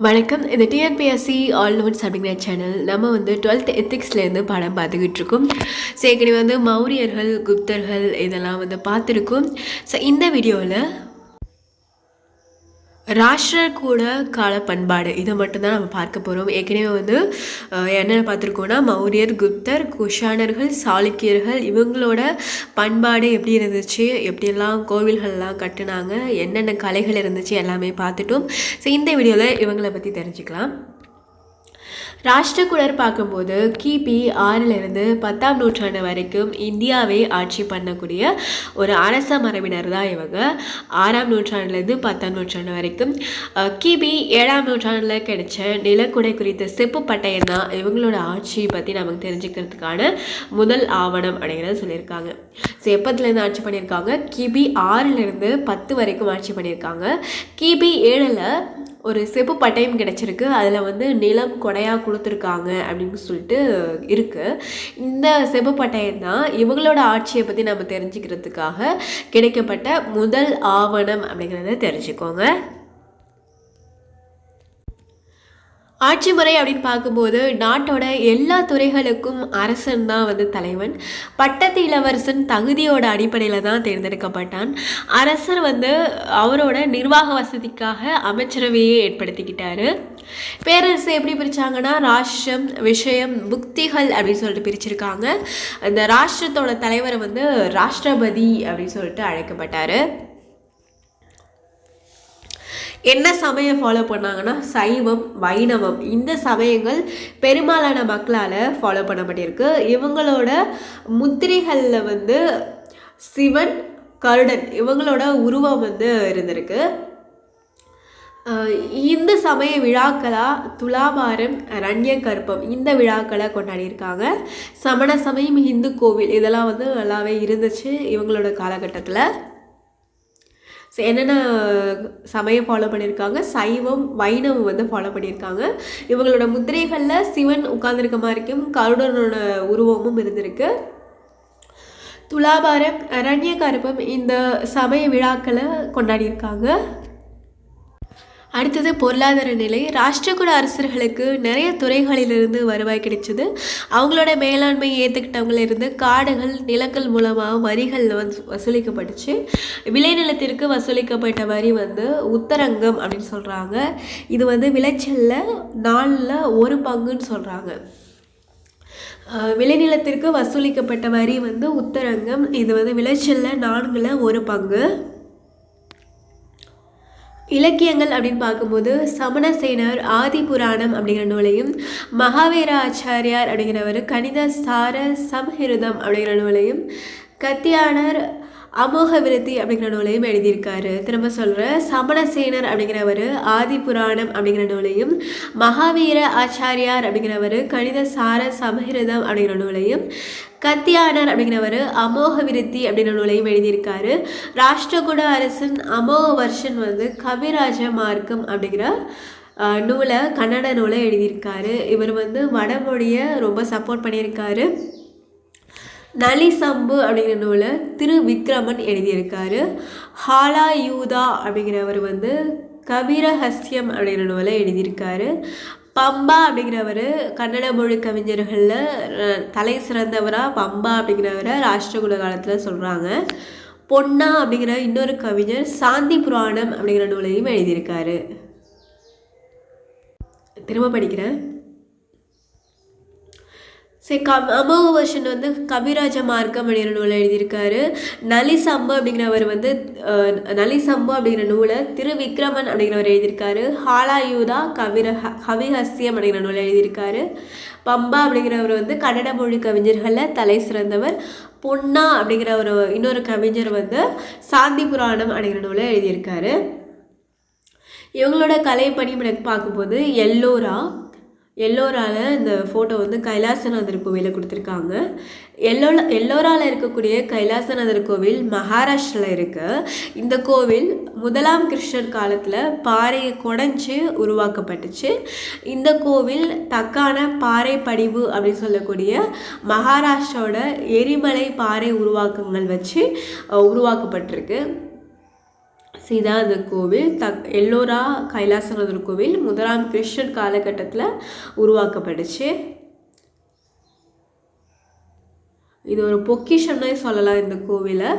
வணக்கம். இது TNPSC all notes அப்படிங்கிற சேனல் நம்ம வந்து டுவெல்த் எத்திக்ஸ்லேருந்து படம் பார்த்துக்கிட்டு இருக்கோம் ஸோ ஏற்கனவே வந்து மௌரியர்கள் குப்தர்கள் இதெல்லாம் வந்து பார்த்துருக்கோம். ஸோ இந்த வீடியோவில் ராஷ்டிர கூட கால பண்பாடு. இதை மட்டும்தான் நம்ம பார்க்க போகிறோம் ஏற்கனவே வந்து என்னென்ன பார்த்துருக்கோன்னா மௌரியர் குப்தர் குஷானர்கள் சாளுக்கியர்கள் இவங்களோட பண்பாடு எப்படி இருந்துச்சு? எப்படியெல்லாம் கோவில்கள்லாம் கட்டுனாங்க? என்னென்ன கலைகள் இருந்துச்சு? எல்லாமே பார்த்துட்டோம். ஸோ இந்த வீடியோவில் இவங்களை பற்றி தெரிஞ்சுக்கலாம். ராஷ்டிரகுடர் பார்க்கும்போது கிபி ஆறிலிருந்து பத்தாம் நூற்றாண்டு வரைக்கும் இந்தியாவை ஆட்சி பண்ணக்கூடிய ஒரு அரச மரபினர் தான் இவங்க. ஆறாம் நூற்றாண்டுலேருந்து பத்தாம் நூற்றாண்டு வரைக்கும். கிபி ஏழாம் நூற்றாண்டில் கிடைச்ச நிலக்குடை குறித்த செப்பு பட்டயம் தான் இவங்களோட ஆட்சி பற்றி நமக்கு தெரிஞ்சுக்கிறதுக்கான முதல் ஆவணம் அப்படிங்கிறத சொல்லியிருக்காங்க. ஸோ எப்பத்துலேருந்து ஆட்சி பண்ணியிருக்காங்க? கிபி ஆறிலிருந்து பத்து வரைக்கும் ஆட்சி பண்ணியிருக்காங்க. கிபி ஏழில் ஒரு செப்பு பட்டயம் கிடச்சிருக்கு. அதில் வந்து நிலம் கொடையாக கொடுத்துருக்காங்க அப்படின்னு சொல்லிட்டு இருக்குது இந்த செபப்பட்டயம் தான் இவங்களோட ஆட்சியை பற்றி நம்ம தெரிஞ்சுக்கிறதுக்காக கிடைக்கப்பட்ட முதல் ஆவணம் அப்படிங்கிறத தெரிஞ்சுக்கோங்க. ஆட்சி முறை அப்படின்னு பார்க்கும்போது நாட்டோட எல்லா துறைகளுக்கும் அரசன் தான் வந்து தலைவன். பட்டத்து இளவரசன் தகுதியோட அடிப்படையில் தான் தேர்ந்தெடுக்கப்பட்டான். அரசர் வந்து அவரோட நிர்வாக வசதிக்காக அமைச்சரவையை ஏற்படுத்திக்கிட்டாரு. பேரரசு எப்படி பிரித்தாங்கன்னா ராஷ்டிரம் விஷயம் புக்திகள் அப்படின்னு சொல்லிட்டு பிரிச்சிருக்காங்க. அந்த ராஷ்டிரத்தோட தலைவரை வந்து ராஷ்டிரபதி அப்படின்னு சொல்லிட்டு அழைக்கப்பட்டார். என்ன சமயம் ஃபாலோ பண்ணாங்கன்னா சைவம் வைணவம். இந்த சமயங்கள் பெரும்பாலான மக்களால் ஃபாலோ பண்ணப்பட்டிருக்கு. இவங்களோட முத்திரைகளில் வந்து சிவன் கருடன் இவங்களோட உருவம் வந்து இருந்திருக்கு. இந்த சமய விழாக்களாக துலாபாரம் ரண்ய கற்பம் இந்த விழாக்களை கொண்டாடியிருக்காங்க. சமண சமயம் இந்து கோவில் இதெல்லாம் வந்து நல்லாவே இருந்துச்சு இவங்களோட காலகட்டத்தில். என்னென்ன சமயம் ஃபாலோ பண்ணியிருக்காங்க? சைவம் வைணவம் வந்து ஃபாலோ பண்ணியிருக்காங்க. இவங்களோட முத்திரைகளில் சிவன் உட்கார்ந்துருக்க மாதிரிக்கும் கருடனோட உருவமும் இருந்திருக்கு. துலாபாரம் அரண்ய கருப்பம் இந்த சமய விழாக்களை கொண்டாடியிருக்காங்க. அடுத்தது பொருளாதார நிலை. ராஷ்டிரகூட அரசர்களுக்கு நிறைய துறைகளிலிருந்து வருவாய் கிடைச்சது. அவங்களோட மேலாண்மை ஏற்றுக்கிட்டவங்களிருந்து காடுகள் நிலங்கள் மூலமாக வரிகள் வந்து வசூலிக்கப்பட்டுச்சு. விளைநிலத்திற்கு வசூலிக்கப்பட்ட வரி வந்து உத்தரங்கம் அப்படின்னு சொல்கிறாங்க இது வந்து விளைச்சலில் நாலில் ஒரு பங்குன்னு சொல்கிறாங்க விளைநிலத்திற்கு வசூலிக்கப்பட்ட வரி வந்து உத்தரங்கம். இது வந்து விளைச்சலில் நான்கில் ஒரு பங்கு. இலக்கியங்கள் அப்படின்னு பார்க்கும்போது சமணசேனர் ஆதி புராணம் அப்படிங்கிற நூலையும் மகாவீர ஆச்சாரியார் அப்படிங்கிறவர் கணித சார சம்ஹிருதம் அப்படிங்கிற நூலையும் கத்தியானர் அமோக விருத்தி அப்படிங்கிற நூலையும் எழுதியிருக்காரு. திரும்ப சொல்கிற சமணசேனர் அப்படிங்கிறவர் ஆதி புராணம் அப்படிங்கிற நூலையும் மகாவீர ஆச்சாரியார் அப்படிங்கிறவர் கணித சார சமஹிருதம் அப்படிங்கிற நூலையும் கத்தியானார் அப்படிங்கிறவர் அமோக விருத்தி அப்படிங்கிற நூலையும் எழுதியிருக்காரு. ராஷ்டிரகூட அரசன் அமோக வர்ஷன் வந்து கவிராஜ மார்க்கம் அப்படிங்கிற நூலை கன்னட நூலை எழுதியிருக்காரு. இவர் வந்து வடமொழியை ரொம்ப சப்போர்ட் பண்ணியிருக்காரு. நலி சம்பு அப்படிங்கிற நூலை திரு விக்ரமன் எழுதியிருக்காரு. ஹாலா யூதா அப்படிங்கிறவர் வந்து கபீரஹஸ்யம் அப்படிங்கிற நூலை எழுதியிருக்காரு. பம்பா அப்படிங்கிறவர் கன்னட மொழி கவிஞர்களில் தலை சிறந்தவராக பம்பா அப்படிங்கிறவரை ராஷ்டிரகுல காலத்தில் சொல்கிறாங்க பொன்னா அப்படிங்கிற இன்னொரு கவிஞர் சாந்தி புராணம் அப்படிங்கிற நூலையும் எழுதியிருக்காரு. திரும்ப படிக்கிறேன். சரி க அமோக வருஷன் வந்து கபிராஜ மார்க்கம் அப்படிங்கிற நூலை எழுதியிருக்காரு. நலிசம்பு அப்படிங்கிறவர் வந்து நலிசம்பு அப்படிங்கிற நூலை திரு விக்ரமன் அப்படிங்கிறவர் எழுதியிருக்காரு. ஹாலாயுதா கவிர கவிஹஸ்யம் அப்படிங்கிற நூலை எழுதியிருக்காரு. பம்பா அப்படிங்கிறவர் வந்து கன்னட மொழி கவிஞர்களில் தலை சிறந்தவர். பொன்னா அப்படிங்கிற ஒரு இன்னொரு கவிஞர் வந்து சாந்தி புராணம் அப்படிங்கிற நூலை எழுதியிருக்காரு. இவங்களோட கலை பணி பார்க்கும்போது எல்லோரா எல்லோரால் இந்த ஃபோட்டோ வந்து கைலாசநாதர் கோவிலில் கொடுத்துருக்காங்க. எல்லோ எல்லோரால இருக்கக்கூடிய கைலாசநாதர் கோவில் மகாராஷ்டிராவில் இருக்குது இந்த கோவில் முதலாம் கிருஷ்ணர் காலத்தில் பாறையை குடைஞ்சு உருவாக்கப்பட்டுச்சு. இந்த கோவில் தக்கான பாறை படிவு அப்படின்னு சொல்லக்கூடிய மகாராஷ்டிராவோட எரிமலை பாறை உருவாக்கங்கள் வச்சு உருவாக்கப்பட்டிருக்கு. இதான் அந்த கோவில் தக் எல்லோரா கைலாசநாதர் கோவில் முதலாம் கிருஷ்ணன் காலகட்டத்தில் உருவாக்கப்பட்டுச்சு. இது ஒரு பொக்கிஷம்னே சொல்லலாம் இந்த கோவிலை.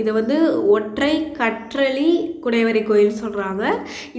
இதை வந்து ஒற்றை கற்றளி குடைவரை கோயில் சொல்கிறாங்க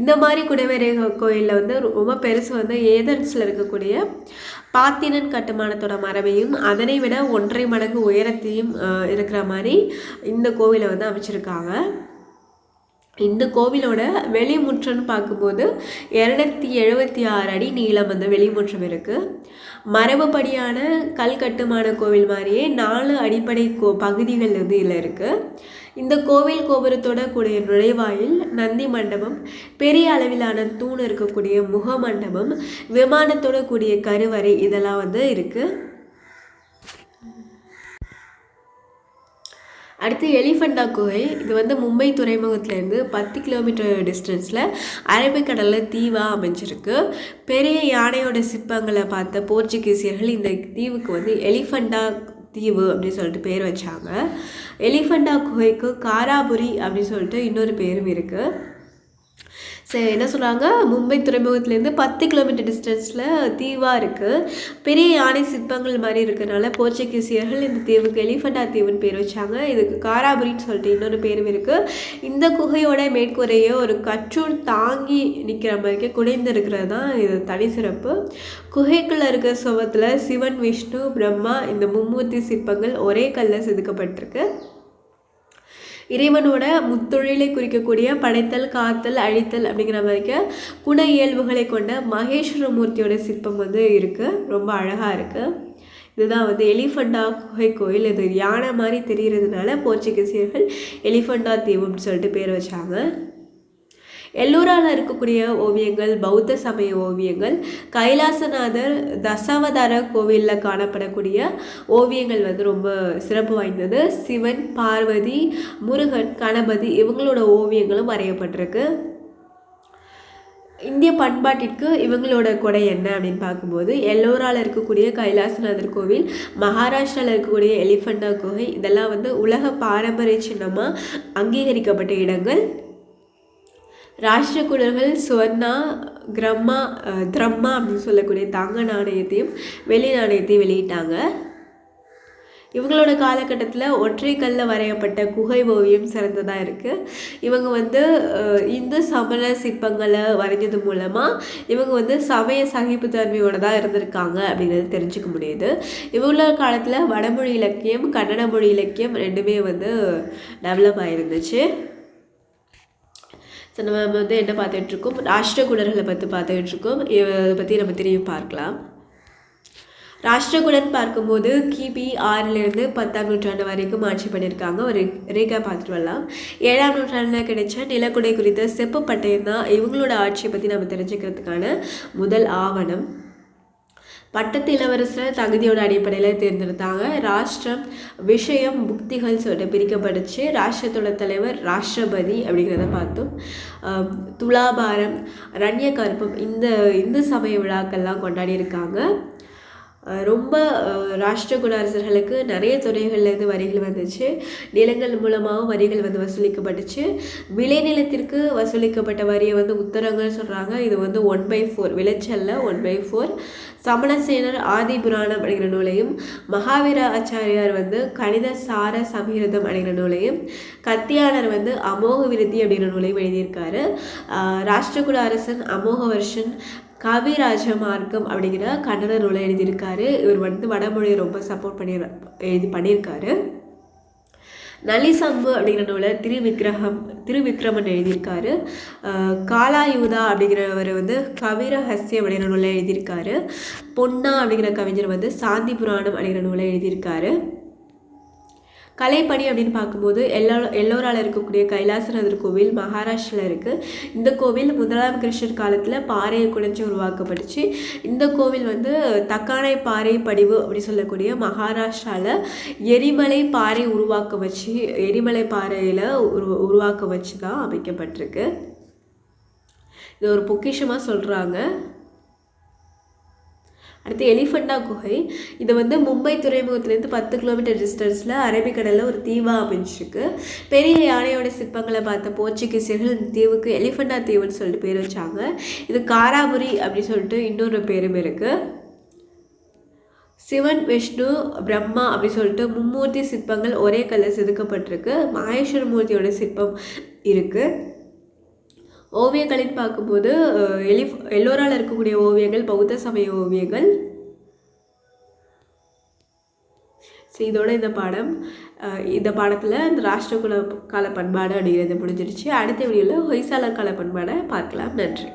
இந்த மாதிரி குடைவரை கோயிலில் வந்து ரொம்ப பெருசு வந்து ஏதன்ஸில் இருக்கக்கூடிய பாத்தினன் கட்டுமானத்தோட மரபையும் அதனை விட ஒன்றை மடங்கு உயரத்தையும் இருக்கிற மாதிரி இந்த கோவிலை வந்து அமைச்சிருக்காங்க. இந்த கோவிலோட வெளிமுற்றம்னு பார்க்கும்போது இரநூத்தி எழுபத்தி ஆறு அடி நீளம் அந்த வெளிமுற்றம் இருக்குது மரபுப்படியான கல் கட்டுமான கோவில் மாதிரியே நாலு அடிப்படை கோ பகுதிகள் வந்து இதில் இருக்குது இந்த கோவில் கோபுரத்தோட கூடிய நுழைவாயில் நந்தி மண்டபம் பெரிய அளவிலான தூண் இருக்கக்கூடிய முக மண்டபம் விமானத்தோட கூடிய கருவறை இதெல்லாம் வந்து இருக்குது அடுத்து எலிஃபண்டா குகை இது வந்து மும்பை துறைமுகத்துலேருந்து பத்து கிலோமீட்டர் டிஸ்டன்ஸில் அரபிக்கடலில் தீவாக அமைஞ்சிருக்கு. பெரிய யானையோட சிற்பங்களை பார்த்த போர்ச்சுகீசியர்கள் இந்த தீவுக்கு வந்து எலிஃபண்டா தீவு அப்படின்னு சொல்லிட்டு பேர் வச்சாங்க. எலிஃபண்டா குகைக்கு காராபுரி அப்படின்னு சொல்லிட்டு இன்னொரு பேரும் இருக்குது சரி என்ன சொல்கிறாங்க மும்பை துறைமுகத்துலேருந்து பத்து கிலோமீட்டர் டிஸ்டன்ஸில் தீவாக இருக்குது பெரிய யானை சிற்பங்கள் மாதிரி இருக்கிறனால போர்ச்சுகீசியர்கள் இந்த தீவுக்கு எலிஃபண்டா தீவுன்னு பேர் வச்சாங்க. இதுக்கு காராபுரின்னு சொல்லிட்டு இன்னொரு பேரும் இருக்குது இந்த குகையோட மேற்கூரையே ஒரு கற்றூர் தாங்கி நிற்கிற மாதிரிக்கே குடைந்து இருக்கிறது தான் இது தனி சிறப்பு. குகைக்குள்ளே இருக்கிற சுவத்தில் சிவன் விஷ்ணு பிரம்மா இந்த மும்மூர்த்தி சிற்பங்கள் ஒரே கல்லில் செதுக்கப்பட்டிருக்கு. இறைவனோட முத்தொழிலை குறிக்கக்கூடிய படைத்தல் காத்தல் அழித்தல் அப்படிங்கிற மாதிரிக்க குண இயல்புகளை கொண்ட மகேஸ்வர மூர்த்தியோட சிற்பம் வந்து இருக்குது ரொம்ப அழகாக இருக்குது இதுதான் வந்து எலிஃபண்டா குகை கோயில். இது யானை மாதிரி தெரிகிறதுனால போர்ச்சுகீசியர்கள் எலிஃபண்டா தீவுன்னு சொல்லிட்டு பேர் வச்சாங்க. எல்லோரால் இருக்கக்கூடிய ஓவியங்கள் பௌத்த சமய ஓவியங்கள் கைலாசநாதர் தசாவதார கோவிலில் காணப்படக்கூடிய ஓவியங்கள் வந்து ரொம்ப சிறப்பு வாய்ந்தது. சிவன் பார்வதி முருகன் கணபதி இவங்களோட ஓவியங்களும் வரையப்பட்டிருக்கு. இந்திய பண்பாட்டிற்கு இவங்களோட கொடை என்ன அப்படின்னு பார்க்கும்போது எல்லோரால் இருக்கக்கூடிய கைலாசநாதர் கோவில் மகாராஷ்டிராவில் இருக்கக்கூடிய எலிஃபண்டா குகை இதெல்லாம் வந்து உலக பாரம்பரிய சின்னமாக அங்கீகரிக்கப்பட்ட இடங்கள். ராஷ்டிரகுடர்கள் சுவர்ணா கிரம்மா திரம்மா அப்படின்னு சொல்லக்கூடிய தங்க நாணயத்தையும் வெளி நாணயத்தையும் வெளியிட்டாங்க. இவங்களோட காலகட்டத்தில் ஒற்றை கல்லில் வரையப்பட்ட குகை ஓவியம் சிறந்ததாக இருக்குது இவங்க வந்து இந்து சமண சிற்பங்களை வரைஞ்சது மூலமாக இவங்க வந்து சமய சகிப்புத்தன்மையோடு தான் இருந்திருக்காங்க அப்படிங்கிறது தெரிஞ்சுக்க முடியுது. இவங்களோட காலத்தில் வடமொழி இலக்கியம் கன்னட மொழி இலக்கியம் ரெண்டுமே வந்து டெவலப் ஆகிருந்துச்சு ஸோ நம்ம வந்து என்ன பார்த்துட்ருக்கோம் ராஷ்டிரகுடர்களை பற்றி பார்த்துட்ருக்கோம் இதை பற்றி நம்ம திரும்பி பார்க்கலாம். ராஷ்டிரகுடன் பார்க்கும்போது கிபி ஆறிலிருந்து பத்தாம் நூற்றாண்டு வரைக்கும் ஆட்சி பண்ணியிருக்காங்க. ஒரு ரேகா பார்த்துட்டு வரலாம். ஏழாம் நூற்றாண்டில் கிடைச்ச நிலக்குடை குறித்த செப்பு பட்டயம் தான் இவங்களோட ஆட்சியை பற்றி நம்ம தெரிஞ்சுக்கிறதுக்கான முதல் ஆவணம். பட்டத்து இளவரசர் தகுதியோட அடிப்படையில் தேர்ந்தெடுத்தாங்க. ராஷ்டிரம் விஷயம் புக்திகள் சொல்லிட்டு பிரிக்கப்பட்டுச்சு. ராஷ்டிரத்தோட தலைவர் ராஷ்டிரபதி அப்படிங்கிறத பார்த்தோம். துலாபாரம் ரண்ய கருப்பம் இந்த இந்து சமய விழாக்கள்லாம் கொண்டாடி இருக்காங்க. ரொம்ப ராஷ்டிரகுட அரசர்களுக்கு நிறைய துறைகள்லேருந்து வரிகள் வந்துச்சு. நிலங்கள் மூலமாகவும் வரிகள் வந்து வசூலிக்கப்பட்டுச்சு. விளைநிலத்திற்கு வசூலிக்கப்பட்ட வரியை வந்து உத்தரங்கள் சொல்கிறாங்க இது வந்து ஒன் பை ஃபோர் விளைச்சலில் ஒன் பை ஃபோர் சமணசேனர் ஆதி புராணம் அப்படிங்கிற நூலையும் மகாவீர ஆச்சாரியார் வந்து கணித சார சமீரதம் அப்படிங்கிற நூலையும் கத்தியாளர் வந்து அமோக விருத்தி அப்படிங்கிற நூலையும் எழுதியிருக்காரு. ராஷ்டிரகுல அரசன் அமோக வருஷன் கவிராஜ மார்க்கம் அப்படிங்கிற கன்னட நூலை எழுதியிருக்காரு. இவர் வந்து வடமொழியை ரொம்ப சப்போர்ட் பண்ணி எழுதி பண்ணியிருக்காரு. நலிசம்பு அப்படிங்கிற நூலை திருவிக்கிரகம் திருவிக்ரமன் எழுதியிருக்காரு. காலாயுதா அப்படிங்கிறவர் வந்து கவிரஹஸ்யம் அப்படிங்கிற நூலை எழுதியிருக்காரு. பொன்னா அப்படிங்கிற கவிஞர் வந்து சாந்தி புராணம் அப்படிங்கிற நூலை எழுதியிருக்காரு. கலைப்பணி அப்படின்னு பார்க்கும்போது எல்லோ எல்லோரால் இருக்கக்கூடிய கைலாசநாதர் கோவில் மகாராஷ்டிரில் இருக்குது இந்த கோவில் முதலாம் கிருஷ்ணர் காலத்தில் பாறையை குடைஞ்சி உருவாக்கப்பட்டுச்சு. இந்த கோவில் வந்து தக்கானை பாறை படிவு அப்படின்னு சொல்லக்கூடிய மகாராஷ்டிராவில் எரிமலை பாறை உருவாக்க வச்சு எரிமலை பாறையில் உரு உருவாக்க வச்சு தான் அமைக்கப்பட்டிருக்கு. இது ஒரு பொக்கிஷமாக சொல்கிறாங்க அடுத்து எலிஃபண்டா குகை. இது வந்து மும்பை துறைமுகத்துலேருந்து பத்து கிலோமீட்டர் டிஸ்டன்ஸில் அரபிக்கடலில் ஒரு தீவாக அமைஞ்சிருக்கு. பெரிய யானையோட சிற்பங்களை பார்த்த போர்ச்சுகீசியர்கள் இந்த தீவுக்கு எலிஃபண்டா தீவுன்னு சொல்லிட்டு பேர் வச்சாங்க. இது காராபுரி அப்படின்னு சொல்லிட்டு இன்னொரு பேரும் இருக்குது சிவன் விஷ்ணு பிரம்மா அப்படின்னு சொல்லிட்டு மும்மூர்த்தி சிற்பங்கள் ஒரே கல்லில் செதுக்கப்பட்டிருக்கு. மகேஸ்வர மூர்த்தியோட சிற்பம் இருக்குது ஓவியங்களின்னு பார்க்கும்போது எலி எல்லோரால் இருக்கக்கூடிய ஓவியங்கள் பௌத்த சமய ஓவியங்கள். ஸோ இதோட இந்த பாடம் இந்த பாடத்தில் இந்த ராஷ்டிரகுல கால பண்பாடு அப்படிங்கிறது முடிஞ்சிருச்சு. அடுத்த வீடியோவில் ஹொய்சாலர் கால பண்பாடை பார்க்கலாம். நன்றி.